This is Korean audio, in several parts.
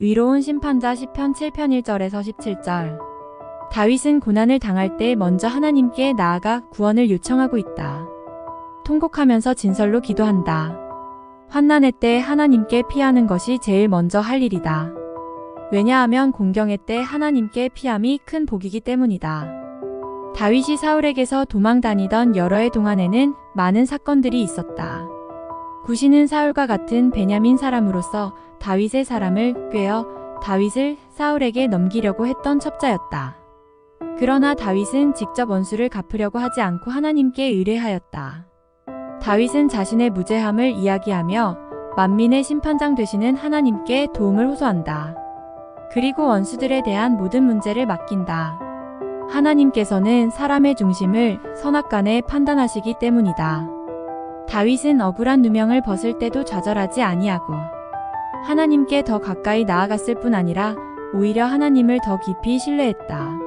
위로운 심판자 시편 7편 1절에서 17절. 다윗은 고난을 당할 때 먼저 하나님께 나아가 구원을 요청하고 있다. 통곡하면서 진설로 기도한다. 환난의 때 하나님께 피하는 것이 제일 먼저 할 일이다. 왜냐하면 공경의 때 하나님께 피함이 큰 복이기 때문이다. 다윗이 사울에게서 도망 다니던 여러 해 동안에는 많은 사건들이 있었다. 구시는 사울과 같은 베냐민 사람으로서 다윗의 사람을 꿰어 다윗을 사울에게 넘기려고 했던 첩자였다. 그러나 다윗은 직접 원수를 갚으려고 하지 않고 하나님께 의뢰하였다. 다윗은 자신의 무죄함을 이야기하며 만민의 심판장 되시는 하나님께 도움을 호소한다. 그리고 원수들에 대한 모든 문제를 맡긴다. 하나님께서는 사람의 중심을 선악간에 판단하시기 때문이다. 다윗은 억울한 누명을 벗을 때도 좌절하지 아니하고 하나님께 더 가까이 나아갔을 뿐 아니라 오히려 하나님을 더 깊이 신뢰했다.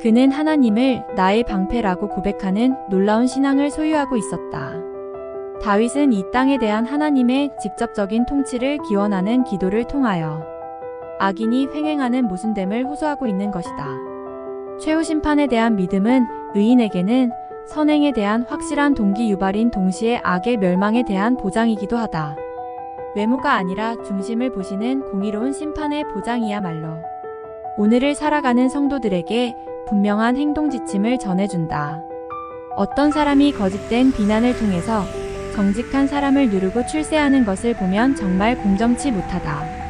그는 하나님을 나의 방패라고 고백하는 놀라운 신앙을 소유하고 있었다. 다윗은 이 땅에 대한 하나님의 직접적인 통치를 기원하는 기도를 통하여 악인이 횡행하는 모순됨을 호소하고 있는 것이다. 최후 심판에 대한 믿음은 의인에게는 선행에 대한 확실한 동기 유발인 동시에 악의 멸망에 대한 보장이기도 하다. 외모가 아니라 중심을 보시는 공의로운 심판의 보장이야말로 오늘을 살아가는 성도들에게 분명한 행동 지침을 전해준다. 어떤 사람이 거짓된 비난을 통해서 정직한 사람을 누르고 출세하는 것을 보면 정말 공정치 못하다.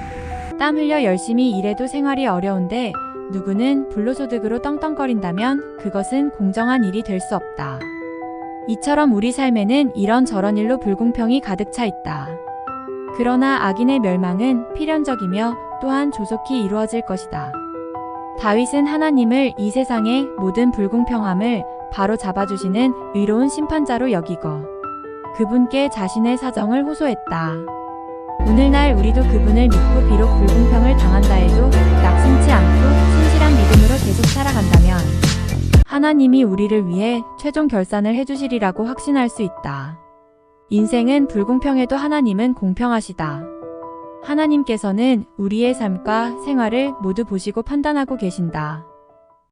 땀 흘려 열심히 일해도 생활이 어려운데 누구는 불로소득으로 떵떵거린다면 그것은 공정한 일이 될 수 없다. 이처럼 우리 삶에는 이런저런 일로 불공평이 가득 차 있다. 그러나 악인의 멸망은 필연적이며 또한 조속히 이루어질 것이다. 다윗은 하나님을 이 세상의 모든 불공평함을 바로 잡아주시는 의로운 심판자로 여기고 그분께 자신의 사정을 호소했다. 오늘날 우리도 그분을 믿고 비록 불공평을 당한다 해도 낙심치 않고 신실한 믿음으로 계속 살아간다면 하나님이 우리를 위해 최종 결산을 해주시리라고 확신할 수 있다. 인생은 불공평해도 하나님은 공평하시다. 하나님께서는 우리의 삶과 생활을 모두 보시고 판단하고 계신다.